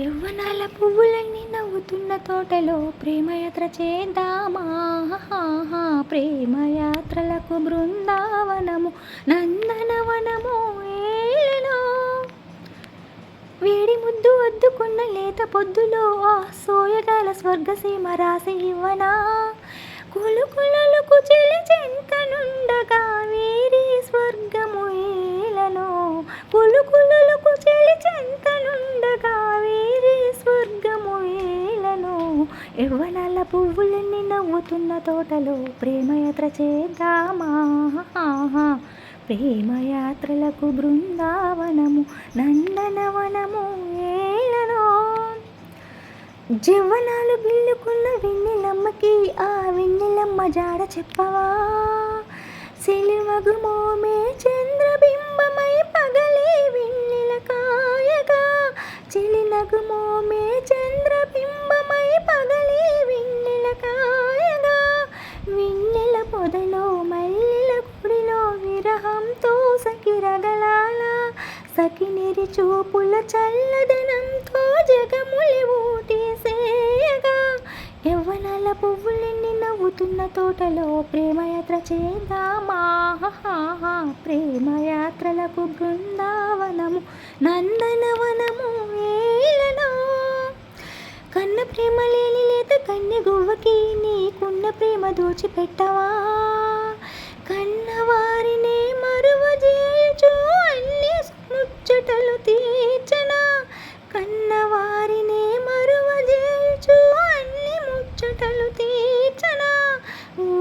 యవ్వనాల పువ్వులన్నీ నవ్వుతున్న తోటలో ప్రేమయాత్ర చేద్దామా? ప్రేమయాత్రలకు బృందావనము నందనవనము ఏలెనో? వేడి ముద్దు వద్దుకున్న లేత పొద్దులో ఆ సోయగాల స్వర్గసీమ రాసి ఇవ్వనా? కులు కులలకు చెలి చెంతనుండగా వేరే స్వర్గము యవ్వనాల పువ్వులన్నీ నవ్వుతున్న తోటలో ప్రేమయాత్ర చేద్దామా? ప్రేమయాత్రలకు బృందావనము నందనవనము ఏలనో? జవ్వనాలు బిల్లుకున్న వెన్నెలమ్మకి ఆ వెన్నెలమ్మ జాడ చెప్పవా? సెలివగు మోమే చంద్రబింబమై పగలే సకినిరి చూపుల చల్లదనంతో జగములి ఊటేసేయగా. యవ్వనాల పువ్వులన్నీ నవ్వుతున్న తోటలో ప్రేమయాత్ర చేద్దామా? ప్రేమయాత్రలకు బృందావనము నందనవనము వేలనో కన్న ప్రేమ లేని లేత కన్య గువ్వకి నీకున్న ప్రేమ దోచిపెట్టవా?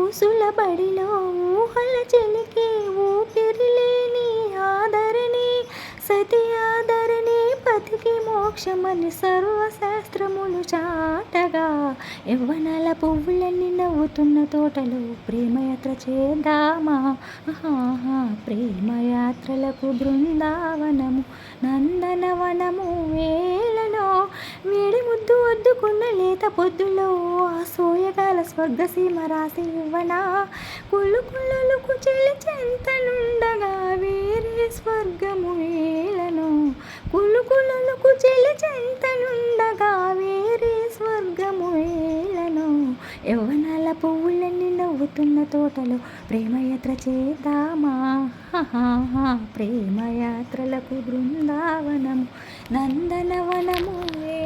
ఊసుల బడిలో ఊహల చెలికే ఊపిరిలేని ఆదరణే సతి ఆదరణే పతికి మోక్షమని సర్వశాస్త్రములు చాటగా. యవ్వనాల పువ్వులన్నీ నవ్వుతున్న తోటలో ప్రేమయాత్ర చేద్దామా? ఆహా, ప్రేమయాత్రలకు బృందావనము నందనవనము ముద్దు లేత పొద్దులో ఆ సోయగాల స్వర్గసీమ రాసి ఇవ్వనా? కుళ్ళు కుళ్ళలకు చెలి చెంతనుండగా వేరే స్వర్గము వేలను కుళ్ళు కుళ్ళలకు చెలి చెంతనుండగా వేరే స్వర్గము వేలను యవ్వనాల పువ్వులన్నీ నవ్వుతున్న తోటలో ప్రేమయాత్ర చేద్దామా? ప్రేమయాత్రలకు బృందావనము నందనవనము వే